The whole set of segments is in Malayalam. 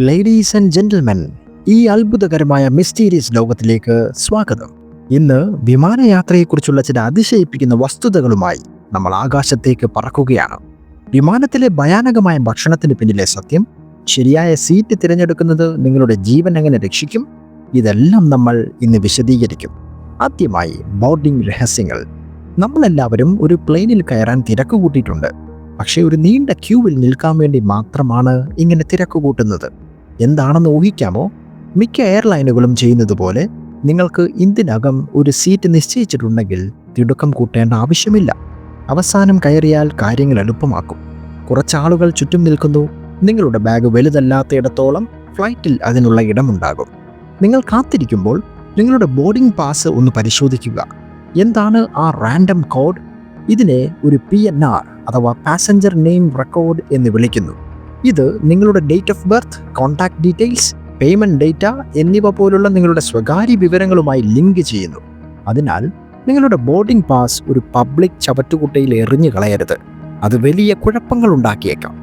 ലേഡീസ് ആൻഡ് ജെന്റിൽമെൻ ഈ അത്ഭുതകരമായ മിസ്റ്റീരിയസ് ലോകത്തിലേക്ക് സ്വാഗതം. ഇന്ന് വിമാനയാത്രയെക്കുറിച്ചുള്ള ചില അതിശയിപ്പിക്കുന്ന വസ്തുതകളുമായി നമ്മൾ ആകാശത്തേക്ക് പറക്കുകയാണ്. വിമാനത്തിലെ ഭയാനകമായ ഭക്ഷണത്തിന് പിന്നിലെ സത്യം ശരിയായ സീറ്റ് തിരഞ്ഞെടുക്കുന്നത് നിങ്ങളുടെ ജീവൻ എങ്ങനെ രക്ഷിക്കും? ഇതെല്ലാം നമ്മൾ ഇന്ന് വിശദീകരിക്കും. ആദ്യമായി ബോർഡിംഗ് രഹസ്യങ്ങൾ. നമ്മളെല്ലാവരും ഒരു പ്ലെയിനിൽ കയറാൻ തിരക്ക് കൂട്ടിയിട്ടുണ്ട്. പക്ഷേ ഒരു നീണ്ട ക്യൂവിൽ നിൽക്കാൻ വേണ്ടി മാത്രമാണ് ഇങ്ങനെ തിരക്ക് കൂട്ടുന്നത്. എന്താണെന്ന് ഊഹിക്കാമോ? മിക്ക എയർലൈനുകളും ചെയ്യുന്നത് പോലെ നിങ്ങൾക്ക് ഇതിനകം ഒരു സീറ്റ് നിശ്ചയിച്ചിട്ടുണ്ടെങ്കിൽ തിടുക്കം കൂട്ടേണ്ട ആവശ്യമില്ല. അവസാനം കയറിയാൽ കാര്യങ്ങൾ എളുപ്പമാക്കും. കുറച്ചാളുകൾ ചുറ്റും നിൽക്കുന്നു. നിങ്ങളുടെ ബാഗ് വലുതല്ലാത്തയിടത്തോളം ഫ്ലൈറ്റിൽ അതിനുള്ള ഇടമുണ്ടാകും. നിങ്ങൾ കാത്തിരിക്കുമ്പോൾ നിങ്ങളുടെ ബോർഡിംഗ് പാസ് ഒന്ന് പരിശോധിക്കുക. എന്താണ് ആ റാൻഡം കോഡ്? ഇതിനെ ഒരു പി അഥവാ പാസഞ്ചർ നെയിം റെക്കോർഡ് എന്ന് വിളിക്കുന്നു. ഇത് നിങ്ങളുടെ date of birth contact details payment data എന്നിവ പോലുള്ള നിങ്ങളുടെ സ്വകാര്യ വിവരങ്ങളുമായി ലിങ്ക് ചെയ്യുന്നു. അതിനാൽ നിങ്ങളുടെ ബോർഡിംഗ് പാസ് ഒരു പബ്ലിക് ചവറ്റുകുട്ടയിൽ എറിഞ്ഞു കളയരുത്. അത് വലിയ കുഴപ്പങ്ങൾ ഉണ്ടാക്കിയേക്കാം.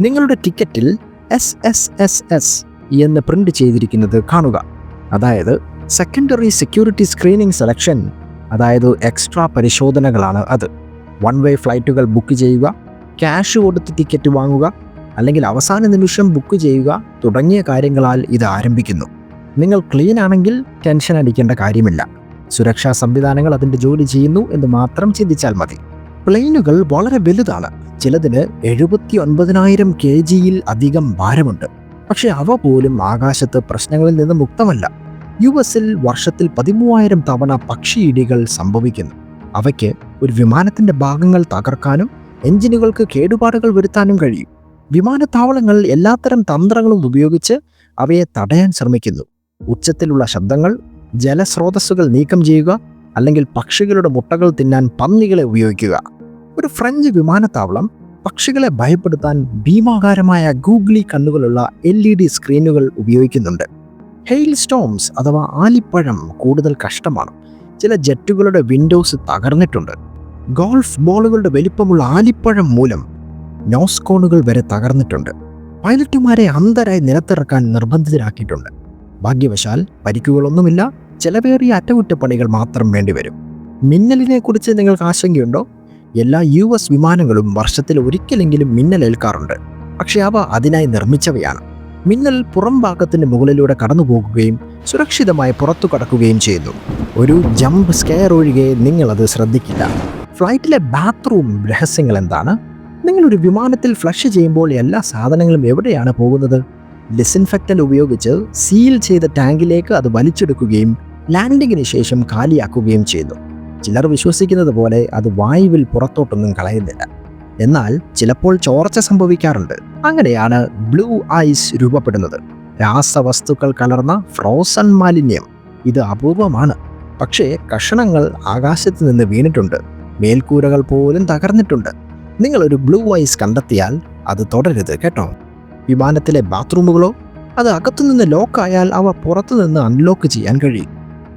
നിങ്ങളുടെ ടിക്കറ്റിൽ എസ് എസ് എസ് എസ് എന്ന് പ്രിന്റ് ചെയ്തിരിക്കുന്നത് കാണുക. അതായത് സെക്കൻഡറി സെക്യൂരിറ്റി സ്ക്രീനിംഗ് സെലക്ഷൻ അതായത് എക്സ്ട്രാ പരിശോധനകളാണ് അത്. വൺ വേ ഫ്ലൈറ്റുകൾ ബുക്ക് ചെയ്യുക ക്യാഷ് കൊടുത്ത് ടിക്കറ്റ് വാങ്ങുക അല്ലെങ്കിൽ അവസാന നിമിഷം ബുക്ക് ചെയ്യുക തുടങ്ങിയ കാര്യങ്ങളാൽ ഇത് ആരംഭിക്കുന്നു. നിങ്ങൾ ക്ലീൻ ആണെങ്കിൽ ടെൻഷൻ അടിക്കേണ്ട കാര്യമില്ല. സുരക്ഷാ സംവിധാനങ്ങൾ അതിന്റെ ജോലി ചെയ്യുന്നു എന്ന് മാത്രം ചിന്തിച്ചാൽ മതി. പ്ലെയിനുകൾ വളരെ വലുതാണ്. ചിലതിന് എഴുപത്തി ഒൻപതിനായിരം കെ ജിയിൽ അധികം ഭാരമുണ്ട്. പക്ഷെ അവ പോലും ആകാശത്ത് പ്രശ്നങ്ങളിൽ നിന്ന് മുക്തമല്ല. യു എസിൽ വർഷത്തിൽ പതിമൂവായിരം തവണ പക്ഷിയിടികൾ സംഭവിക്കുന്നു. അവയ്ക്ക് ഒരു വിമാനത്തിന്റെ ഭാഗങ്ങൾ തകർക്കാനും എഞ്ചിനുകൾക്ക് കേടുപാടുകൾ വരുത്താനും കഴിയും. വിമാനത്താവളങ്ങൾ എല്ലാത്തരം തന്ത്രങ്ങളും ഉപയോഗിച്ച് അവയെ തടയാൻ ശ്രമിക്കുന്നു. ഉച്ചത്തിലുള്ള ശബ്ദങ്ങൾ ജലസ്രോതസ്സുകൾ നീക്കം ചെയ്യുക അല്ലെങ്കിൽ പക്ഷികളുടെ മുട്ടകൾ തിന്നാൻ പന്നികളെ ഉപയോഗിക്കുക. ഒരു ഫ്രഞ്ച് വിമാനത്താവളം പക്ഷികളെ ഭയപ്പെടുത്താൻ ഭീമാകാരമായ ഗൂഗ്ലി കണ്ണുകളുള്ള എൽ ഇ ഡി സ്ക്രീനുകൾ ഉപയോഗിക്കുന്നുണ്ട്. ഹെയിൽ സ്റ്റോംസ് അഥവാ ആലിപ്പഴം കൂടുതൽ കഷ്ടമാണ്. ചില ജെറ്റുകളുടെ വിൻഡോസ് തകർന്നിട്ടുണ്ട്. ഗോൾഫ് ബോളുകളുടെ വലിപ്പമുള്ള ആലിപ്പഴം മൂലം നോസ്കോണുകൾ വരെ തകർന്നിട്ടുണ്ട്. പൈലറ്റുമാരെ അന്തരായി നിലത്തിറക്കാൻ നിർബന്ധിതരാക്കിയിട്ടുണ്ട്. ഭാഗ്യവശാൽ പരിക്കുകളൊന്നുമില്ല ചെലവേറിയ അറ്റകുറ്റപ്പണികൾ മാത്രം വേണ്ടിവരും. മിന്നലിനെ കുറിച്ച് നിങ്ങൾക്ക് ആശങ്കയുണ്ടോ? എല്ലാ യു എസ് വിമാനങ്ങളും വർഷത്തിൽ ഒരിക്കലെങ്കിലും മിന്നലേൽക്കാറുണ്ട്. പക്ഷെ അവ അതിനായി നിർമ്മിച്ചവയാണ്. മിന്നൽ പുറം ഭാഗത്തിന് മുകളിലൂടെ കടന്നുപോകുകയും സുരക്ഷിതമായി പുറത്തു കടക്കുകയും ചെയ്യുന്നു. ഒരു ജമ്പ് സ്കെയർ ഒഴികെ നിങ്ങളത് ശ്രദ്ധിക്കില്ല. ഫ്ലൈറ്റിലെ ബാത്റൂം രഹസ്യങ്ങൾ എന്താണ് നിങ്ങളൊരു വിമാനത്തിൽ ഫ്ലഷ് ചെയ്യുമ്പോൾ എല്ലാ സാധനങ്ങളും എവിടെയാണ് പോകുന്നത്? ഡിസിൻഫെക്റ്റന്റ് ഉപയോഗിച്ച് സീൽ ചെയ്ത ടാങ്കിലേക്ക് അത് വലിച്ചെടുക്കുകയും ലാൻഡിങ്ങിന് ശേഷം കാലിയാക്കുകയും ചെയ്യുന്നു ചിലർ വിശ്വസിക്കുന്നത് പോലെ അത് വായുവിൽ പുറത്തോട്ടൊന്നും കളയുന്നില്ല. എന്നാൽ ചിലപ്പോൾ ചോർച്ച സംഭവിക്കാറുണ്ട്. അങ്ങനെയാണ് ബ്ലൂ ഐസ് രൂപപ്പെടുന്നത്. രാസവസ്തുക്കൾ കലർന്ന ഫ്രോസൺ മാലിന്യം. ഇത് അപൂർവമാണ്. പക്ഷേ കഷണങ്ങൾ ആകാശത്ത് നിന്ന് വീണിട്ടുണ്ട്. മേൽക്കൂരകൾ പോലും തകർന്നിട്ടുണ്ട്. നിങ്ങൾ ഒരു ബ്ലൂ ഐസ് കണ്ടെത്തിയാൽ അത് തുടരുത് കേട്ടോ. വിമാനത്തിലെ ബാത്റൂമുകളോ അത് അകത്തുനിന്ന് ലോക്കായാൽ അവ പുറത്തുനിന്ന് അൺലോക്ക് ചെയ്യാൻ കഴിയും.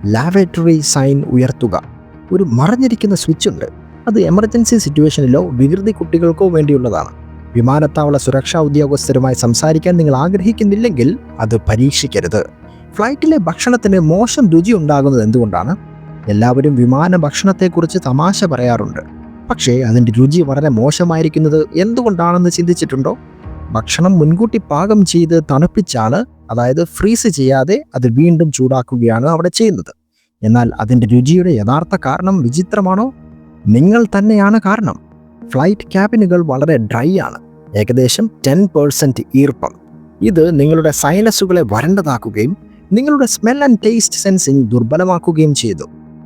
ലാബറട്ടറി സൈൻ ഉയർത്തുക. ഒരു മറഞ്ഞിരിക്കുന്ന സ്വിച്ച് ഉണ്ട്. അത് എമർജൻസി സിറ്റുവേഷനിലോ വികൃതി കുട്ടികൾക്കോ വേണ്ടിയുള്ളതാണ്. വിമാനത്താവള സുരക്ഷാ ഉദ്യോഗസ്ഥരുമായി സംസാരിക്കാൻ നിങ്ങൾ ആഗ്രഹിക്കുന്നില്ലെങ്കിൽ അത് പരീക്ഷിക്കരുത്. ഫ്ലൈറ്റിലെ ഭക്ഷണത്തിന് മോശം രുചി ഉണ്ടാകുന്നത് എന്തുകൊണ്ടാണ്? എല്ലാവരും വിമാന ഭക്ഷണത്തെക്കുറിച്ച് തമാശ പറയാറുണ്ട്. പക്ഷേ അതിന്റെ രുചി വളരെ മോശമായിരിക്കുന്നത് എന്തുകൊണ്ടാണെന്ന് ചിന്തിച്ചിട്ടുണ്ടോ? ഭക്ഷണം മുൻകൂട്ടി പാകം ചെയ്ത് തണുപ്പിച്ചാണ് അതായത് ഫ്രീസ് ചെയ്യാതെ അത് വീണ്ടും ചൂടാക്കുകയാണ് അവിടെ ചെയ്യുന്നത്. എന്നാൽ അതിന്റെ രുചിയുടെ യഥാർത്ഥ കാരണം വിചിത്രമാണോ? നിങ്ങൾ തന്നെയാണ് കാരണം. ഫ്ലൈറ്റ് ക്യാബിനുകൾ വളരെ ഡ്രൈ ആണ്. ഏകദേശം ടെൻ പേഴ്സന്റ് ഈർപ്പം. ഇത് നിങ്ങളുടെ സൈനസുകളെ വരണ്ടതാക്കുകയും നിങ്ങളുടെ സ്മെൽ ആൻഡ് ടേസ്റ്റ് സെൻസിങ് ദുർബലമാക്കുകയും ചെയ്തു.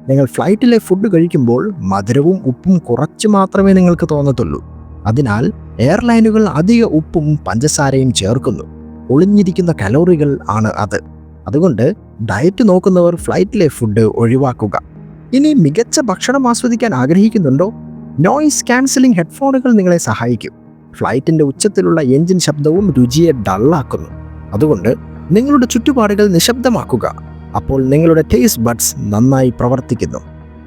നിങ്ങൾ ഫ്ലൈറ്റിലെ ഫുഡ് കഴിക്കുമ്പോൾ മധുരവും ഉപ്പും കുറച്ച് മാത്രമേ നിങ്ങൾക്ക് തോന്നത്തുള്ളൂ. അതിനാൽ എയർലൈനുകൾ അധിക ഉപ്പും പഞ്ചസാരയും ചേർക്കുന്നു. ഒളിഞ്ഞിരിക്കുന്ന കലോറികൾ ആണ് അത്. അതുകൊണ്ട് ഡയറ്റ് നോക്കുന്നവർ ഫ്ലൈറ്റിലെ ഫുഡ് ഒഴിവാക്കുക. ഇനി മികച്ച ഭക്ഷണം ആസ്വദിക്കാൻ ആഗ്രഹിക്കുന്നുണ്ടോ? നോയിസ് ക്യാൻസലിംഗ് ഹെഡ്ഫോണുകൾ നിങ്ങളെ സഹായിക്കും. ഫ്ലൈറ്റിന്റെ ഉച്ചത്തിലുള്ള എഞ്ചിൻ ശബ്ദവും രുചിയെ ഡള്ളാക്കുന്നു അതുകൊണ്ട് നിങ്ങളുടെ ചുറ്റുപാടുകൾ നിശബ്ദമാക്കുക. അപ്പോൾ നിങ്ങളുടെ ടേസ്റ്റ് ബഡ്സ് നന്നായി പ്രവർത്തിക്കുന്നു.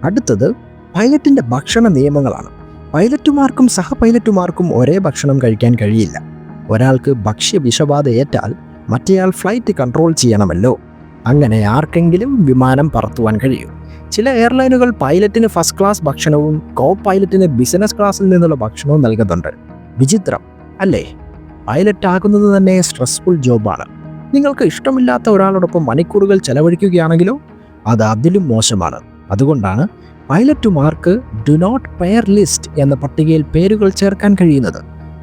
അടുത്തത് പൈലറ്റിന്റെ ഭക്ഷണ നിയമങ്ങളാണ്. പൈലറ്റുമാർക്കും സഹ പൈലറ്റുമാർക്കും ഒരേ ഭക്ഷണം കഴിക്കാൻ കഴിയില്ല. ഒരാൾക്ക് ഭക്ഷ്യ വിഷബാധ ഏറ്റാൽ മറ്റേയാൾ ഫ്ലൈറ്റ് കൺട്രോൾ ചെയ്യണമല്ലോ. അങ്ങനെ ആർക്കെങ്കിലും വിമാനം പറത്തുവാൻ കഴിയും. ചില എയർലൈനുകൾ പൈലറ്റിന് ഫസ്റ്റ് ക്ലാസ് ഭക്ഷണവും കോ പൈലറ്റിന് ബിസിനസ് ക്ലാസ്സിൽ നിന്നുള്ള ഭക്ഷണവും നൽകുന്നുണ്ട്. വിചിത്രം അല്ലേ? പൈലറ്റ് ആകുന്നത് തന്നെ സ്ട്രെസ്ഫുൾ ജോബാണ് നിങ്ങൾക്ക് ഇഷ്ടമില്ലാത്ത ഒരാളോടൊപ്പം മണിക്കൂറുകൾ ചെലവഴിക്കുകയാണെങ്കിലോ അത് അതിലും മോശമാണ്. അതുകൊണ്ടാണ് പൈലറ്റുമാർക്ക് ഡു നോട്ട് പെയർ ലിസ്റ്റ് എന്ന പട്ടികയിൽ പേരുകൾ ചേർക്കാൻ കഴിയുന്നത്.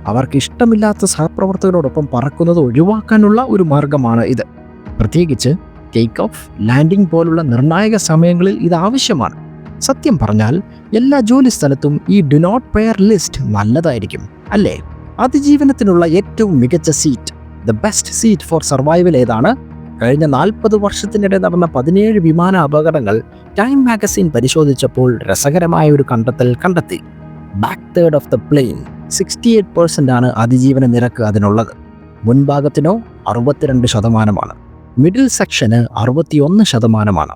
അവർക്ക് ഇഷ്ടമില്ലാത്ത സഹപ്രവർത്തകരോടൊപ്പം പറക്കുന്നത് ഒഴിവാക്കാനുള്ള ഒരു മാർഗമാണ് ഇത്. പ്രത്യേകിച്ച് ടേക്ക് ഓഫ് ലാൻഡിംഗ് പോലുള്ള നിർണായക സമയങ്ങളിൽ ഇത് ആവശ്യമാണ്. സത്യം പറഞ്ഞാൽ എല്ലാ ജോലി സ്ഥലത്തും ഈ ഡു നോട്ട് പെയർ ലിസ്റ്റ് നല്ലതായിരിക്കും അല്ലേ? അതിജീവനത്തിനുള്ള ഏറ്റവും മികച്ച seat. The best seat for survival ഏതാണ്? കഴിഞ്ഞ നാൽപ്പത് വർഷത്തിനിടെ നടന്ന പതിനേഴ് വിമാന അപകടങ്ങൾ ടൈം മാഗസിൻ പരിശോധിച്ചപ്പോൾ രസകരമായ ഒരു കണ്ടെത്തൽ കണ്ടെത്തി. Back third of the plane sixty eight percent ആണ് അതിജീവന നിരക്ക് അതിനുള്ളത്. മുൻഭാഗത്തിനോ അറുപത്തിരണ്ട് ശതമാനമാണ്. മിഡിൽ സെക്ഷന് അറുപത്തിയൊന്ന് ശതമാനമാണ്.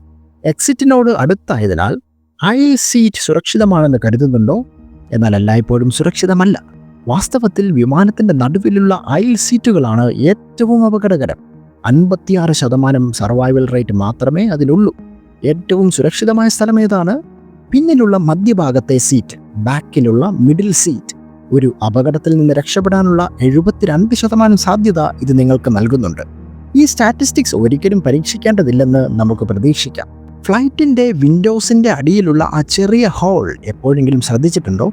എക്സിറ്റിനോട് അടുത്തായതിനാൽ ഐ സീറ്റ് സുരക്ഷിതമാണെന്ന് കരുതുന്നുണ്ടോ? എന്നാൽ എല്ലായ്പ്പോഴും സുരക്ഷിതമല്ല. വാസ്തവത്തിൽ വിമാനത്തിന്റെ നടുവിലുള്ള അയൽ സീറ്റുകളാണ് ഏറ്റവും അപകടകരം. അൻപത്തിയാറ് ശതമാനം സർവൈവൽ റേറ്റ് മാത്രമേ അതിലുള്ളൂ. ഏറ്റവും സുരക്ഷിതമായ സ്ഥലം ഏതാണ്? പിന്നിലുള്ള മധ്യഭാഗത്തെ സീറ്റ് ബാക്കിലുള്ള മിഡിൽ സീറ്റ് ഒരു അപകടത്തിൽ നിന്ന് രക്ഷപ്പെടാനുള്ള എഴുപത്തിരണ്ട് ശതമാനം സാധ്യത ഇത് നിങ്ങൾക്ക് നൽകുന്നുണ്ട്. ഈ സ്റ്റാറ്റിസ്റ്റിക്സ് ഒരിക്കലും പരീക്ഷിക്കേണ്ടതില്ലെന്ന് നമുക്ക് പ്രതീക്ഷിക്കാം. ഫ്ലൈറ്റിന്റെ വിൻഡോസിന്റെ അടിയിലുള്ള ആ ചെറിയ ഹോൾ എപ്പോഴെങ്കിലും ശ്രദ്ധിച്ചിട്ടുണ്ടോ?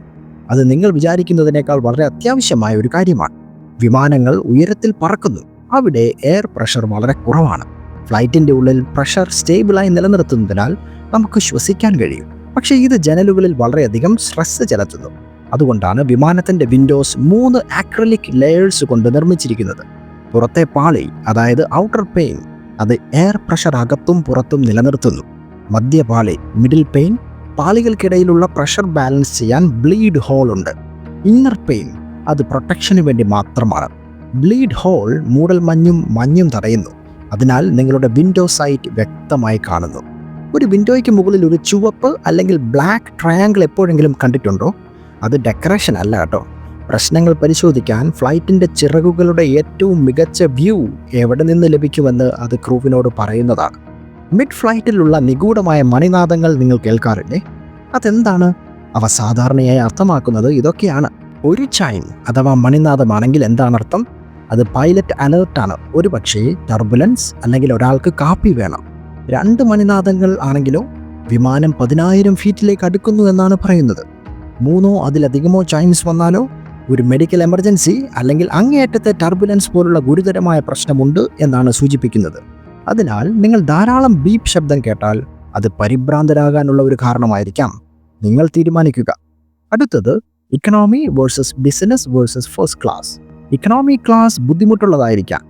അത് നിങ്ങൾ വിചാരിക്കുന്നതിനേക്കാൾ വളരെ അത്യാവശ്യമായ ഒരു കാര്യമാണ്. വിമാനങ്ങൾ ഉയരത്തിൽ പറക്കുന്നു. അവിടെ എയർ പ്രഷർ വളരെ കുറവാണ്. ഫ്ലൈറ്റിന്റെ ഉള്ളിൽ പ്രഷർ സ്റ്റേബിളായി നിലനിർത്തുന്നതിനാൽ നമുക്ക് ശ്വസിക്കാൻ കഴിയും. പക്ഷേ ഇത് ജനലുകളിൽ വളരെയധികം സ്ട്രെസ് ചെലുത്തുന്നു. അതുകൊണ്ടാണ് വിമാനത്തിന്റെ വിൻഡോസ് മൂന്ന് ആക്രലിക് ലെയേഴ്സ് കൊണ്ട് നിർമ്മിച്ചിരിക്കുന്നത്. പുറത്തെ പാളി അതായത് ഔട്ടർ പെയിൻ അത് എയർ പ്രഷർ അകത്തും പുറത്തും നിലനിർത്തുന്നു. മധ്യപാളി മിഡിൽ പെയിൻ പാളികൾക്കിടയിലുള്ള പ്രഷർ ബാലൻസ് ചെയ്യാൻ ബ്ലീഡ് ഹോൾ ഉണ്ട്. ഇന്നർ പെയിൻ അത് പ്രൊട്ടക്ഷന് വേണ്ടി മാത്രമാണ്. ബ്ലീഡ് ഹോൾ മൂടൽ മഞ്ഞും മഞ്ഞും തടയുന്നു. അതിനാൽ നിങ്ങളുടെ വിൻഡോ സൈറ്റ് വ്യക്തമായി കാണുന്നു. ഒരു വിൻഡോയ്ക്ക് മുകളിൽ ഒരു ചുവപ്പ് അല്ലെങ്കിൽ ബ്ലാക്ക് ട്രയാങ്കിൾ എപ്പോഴെങ്കിലും കണ്ടിട്ടുണ്ടോ? അത് ഡെക്കറേഷൻ അല്ല കേട്ടോ. പ്രശ്നങ്ങൾ പരിശോധിക്കാൻ ഫ്ലൈറ്റിന്റെ ചിറകുകളുടെ ഏറ്റവും മികച്ച വ്യൂ എവിടെ നിന്ന് ലഭിക്കുമെന്ന് അത് ക്രൂവിനോട് പറയുന്നതാണ്. മിഡ് ഫ്ലൈറ്റിലുള്ള നിഗൂഢമായ മണിനാദങ്ങൾ നിങ്ങൾ കേൾക്കാറില്ലേ? അതെന്താണ്? അവ സാധാരണയായി അർത്ഥമാക്കുന്നത് ഇതൊക്കെയാണ്. ഒരു ചൈൻ അഥവാ മണിനാദമാണെങ്കിൽ എന്താണ് അർത്ഥം? അത് പൈലറ്റ് അലേർട്ടാണ്. ഒരു പക്ഷേ ടർബുലൻസ് അല്ലെങ്കിൽ ഒരാൾക്ക് കാപ്പി വേണം. രണ്ട് മണിനാദങ്ങൾ ആണെങ്കിലോ വിമാനം പതിനായിരം ഫീറ്റിലേക്ക് അടുക്കുന്നു എന്നാണ് പറയുന്നത്. മൂന്നോ അതിലധികമോ ചൈൻസ് വന്നാലോ ഒരു മെഡിക്കൽ എമർജൻസി അല്ലെങ്കിൽ അങ്ങേയറ്റത്തെ ടർബുലൻസ് പോലുള്ള ഗുരുതരമായ പ്രശ്നമുണ്ട് എന്നാണ് സൂചിപ്പിക്കുന്നത്. അതിനാൽ നിങ്ങൾ ധാരാളം ബീപ്പ് ശബ്ദം കേട്ടാൽ അത് പരിഭ്രാന്തരാകാനുള്ള ഒരു കാരണമായിരിക്കാം. നിങ്ങൾ തീരുമാനിക്കുക. അടുത്തത് economy versus business versus first class economy class ബുദ്ധിമുട്ടുള്ളതായിരിക്കാം.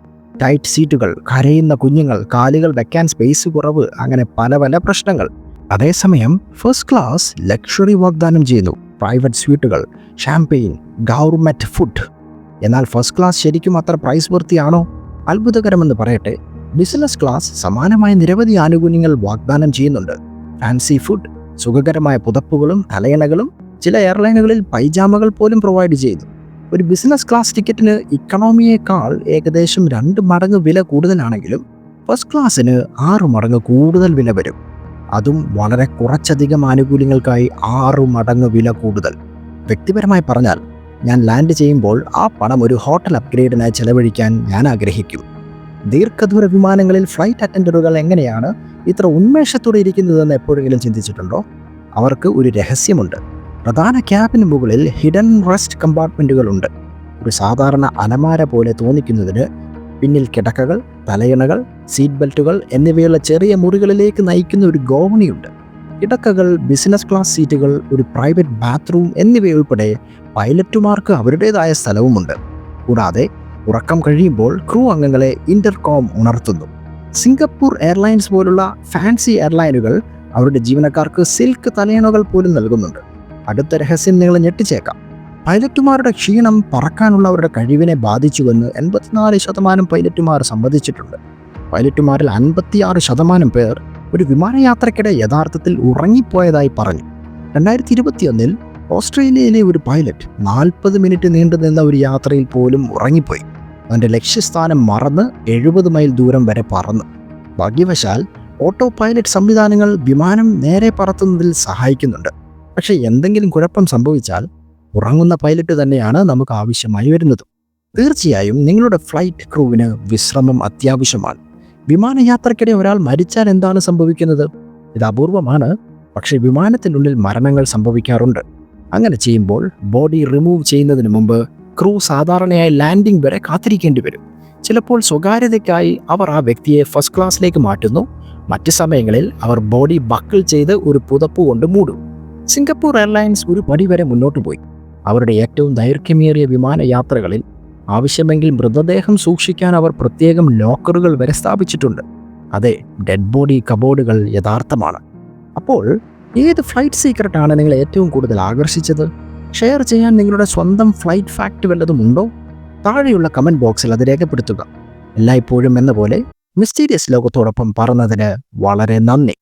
Tight സീറ്റുകൾ കരയുന്ന കുഞ്ഞുങ്ങൾ കാലുകൾ വെക്കാൻ സ്പേസ് കുറവ് അങ്ങനെ പല പല പ്രശ്നങ്ങൾ. അതേസമയം ഫസ്റ്റ് ക്ലാസ് ലക്ഷറി വാഗ്ദാനം ചെയ്യുന്നു. പ്രൈവറ്റ് സ്വീറ്റുകൾ ഷാംപെയിൻ ഗൗർമെറ്റ് ഫുഡ് എന്നാൽ ഫസ്റ്റ് ക്ലാസ് ശരിക്കും അത്ര പ്രൈസ് വർത്തിയാണോ അത്ഭുതകരമെന്ന് പറയട്ടെ. ബിസിനസ് ക്ലാസ് സമാനമായ നിരവധി ആനുകൂല്യങ്ങൾ വാഗ്ദാനം ചെയ്യുന്നുണ്ട്. ഫാൻസി ഫുഡ് സുഖകരമായ പുതപ്പുകളും തലയണകളും ചില എയർലൈനുകളിൽ പൈജാമകൾ പോലും പ്രൊവൈഡ് ചെയ്യുന്നു ഒരു ബിസിനസ് ക്ലാസ് ടിക്കറ്റിന് ഇക്കണോമിയേക്കാൾ ഏകദേശം രണ്ട് മടങ്ങ് വില കൂടുതലാണെങ്കിലും ഫസ്റ്റ് ക്ലാസ്സിന് ആറ് മടങ്ങ് കൂടുതൽ വില വരും. അതും വളരെ കുറച്ചധികം ആനുകൂല്യങ്ങൾക്കായി ആറു മടങ്ങ് വില കൂടുതൽ. വ്യക്തിപരമായി പറഞ്ഞാൽ ഞാൻ ലാൻഡ് ചെയ്യുമ്പോൾ ആ പണം ഒരു ഹോട്ടൽ അപ്ഗ്രേഡിനായി ചെലവഴിക്കാൻ ഞാൻ ആഗ്രഹിക്കും. ദീർഘദൂര വിമാനങ്ങളിൽ ഫ്ലൈറ്റ് അറ്റൻഡറുകൾ എങ്ങനെയാണ് ഇത്ര ഉന്മേഷത്തോടെ ഇരിക്കുന്നതെന്ന് എപ്പോഴെങ്കിലും ചിന്തിച്ചിട്ടുണ്ടോ? അവർക്ക് ഒരു രഹസ്യമുണ്ട്. പ്രധാന ക്യാബിന് മുകളിൽ ഹിഡൻ റെസ്റ്റ് കമ്പാർട്ട്മെന്റുകളുണ്ട് ഒരു സാധാരണ അലമാര പോലെ തോന്നിക്കുന്നതിന് പിന്നിൽ കിടക്കകൾ തലയിണകൾ സീറ്റ് ബെൽറ്റുകൾ എന്നിവയുള്ള ചെറിയ മുറികളിലേക്ക് നയിക്കുന്ന ഒരു ഗോവണിയുണ്ട്. കിടക്കകൾ ബിസിനസ് ക്ലാസ് സീറ്റുകൾ ഒരു പ്രൈവറ്റ് ബാത്റൂം എന്നിവയുൾപ്പെടെ പൈലറ്റുമാർക്ക് അവരുടേതായ സ്ഥലവുമുണ്ട്. കൂടാതെ ഉറക്കം കഴിയുമ്പോൾ ക്രൂ അംഗങ്ങളെ ഇന്റർകോം ഉണർത്തുന്നു. സിംഗപ്പൂർ എയർലൈൻസ് പോലുള്ള ഫാൻസി എയർലൈനുകൾ അവരുടെ ജീവനക്കാർക്ക് സിൽക്ക് തലയണകൾ പോലും നൽകുന്നുണ്ട്. അടുത്ത രഹസ്യം നിങ്ങൾ ഞെട്ടിച്ചേക്കാം. പൈലറ്റുമാരുടെ ക്ഷീണം പറക്കാനുള്ള അവരുടെ കഴിവിനെ ബാധിച്ചുവെന്ന് എൺപത്തിനാല് ശതമാനം പൈലറ്റുമാർ സമ്മതിച്ചിട്ടുണ്ട്. പൈലറ്റുമാരിൽ അൻപത്തിയാറ് ശതമാനം പേർ ഒരു വിമാനയാത്രയ്ക്കിടെ യഥാർത്ഥത്തിൽ ഉറങ്ങിപ്പോയതായി പറഞ്ഞു. രണ്ടായിരത്തി ഇരുപത്തിയൊന്നിൽ ഓസ്ട്രേലിയയിലെ ഒരു പൈലറ്റ് നാൽപ്പത് മിനിറ്റ് നീണ്ടു നിന്ന ഒരു യാത്രയിൽ പോലും ഉറങ്ങിപ്പോയി. അവന്റെ ലക്ഷ്യസ്ഥാനം മറന്ന് എഴുപത് മൈൽ ദൂരം വരെ പറന്നു. ഭാഗ്യവശാൽ ഓട്ടോ പൈലറ്റ് സംവിധാനങ്ങൾ വിമാനം നേരെ പറത്തുന്നതിൽ സഹായിക്കുന്നുണ്ട്. പക്ഷേ എന്തെങ്കിലും കുഴപ്പം സംഭവിച്ചാൽ ഉറങ്ങുന്ന പൈലറ്റ് തന്നെയാണ് നമുക്ക് ആവശ്യമായി വരുന്നത്. തീർച്ചയായും നിങ്ങളുടെ ഫ്ലൈറ്റ് ക്രൂവിന് വിശ്രമം അത്യാവശ്യമാണ്. വിമാനയാത്രക്കിടെ ഒരാൾ മരിച്ചാൽ എന്താണ് സംഭവിക്കുന്നത്? ഇത് അപൂർവമാണ്. പക്ഷേ വിമാനത്തിനുള്ളിൽ മരണങ്ങൾ സംഭവിക്കാറുണ്ട്. അങ്ങനെ ചെയ്യുമ്പോൾ ബോഡി റിമൂവ് ചെയ്യുന്നതിന് മുമ്പ് ക്രൂ സാധാരണയായി ലാൻഡിംഗ് വരെ കാത്തിരിക്കേണ്ടി വരും. ചിലപ്പോൾ സ്വകാര്യതയ്ക്കായി അവർ ആ വ്യക്തിയെ ഫസ്റ്റ് ക്ലാസ്സിലേക്ക് മാറ്റുന്നു. മറ്റ് സമയങ്ങളിൽ അവർ ബോഡി ബക്കിൾ ചെയ്ത് ഒരു പുതപ്പ് കൊണ്ട് മൂടും. സിംഗപ്പൂർ എയർലൈൻസ് ഒരു പടി വരെ മുന്നോട്ട് പോയി. അവരുടെ ഏറ്റവും ദൈർഘ്യമേറിയ വിമാനയാത്രകളിൽ ആവശ്യമെങ്കിൽ മൃതദേഹം സൂക്ഷിക്കാൻ അവർ പ്രത്യേകം ലോക്കറുകൾ വരെ സ്ഥാപിച്ചിട്ടുണ്ട്. അതെ ഡെഡ് ബോഡി കബോർഡുകൾ യഥാർത്ഥമാണ്. അപ്പോൾ ഏത് ഫ്ലൈറ്റ് സീക്രട്ടാണ് നിങ്ങളെ ഏറ്റവും കൂടുതൽ ആകർഷിച്ചത്? ഷെയർ ചെയ്യാൻ നിങ്ങളുടെ സ്വന്തം ഫ്ലൈറ്റ് ഫാക്ട് വല്ലതും ഉണ്ടോ? താഴെയുള്ള കമന്റ് ബോക്സിൽ അത് രേഖപ്പെടുത്തുക. എല്ലായ്പ്പോഴും എന്ന പോലെ മിസ്റ്റീരിയസ് ലോകത്തോടൊപ്പം പറഞ്ഞതിന് വളരെ നന്ദി.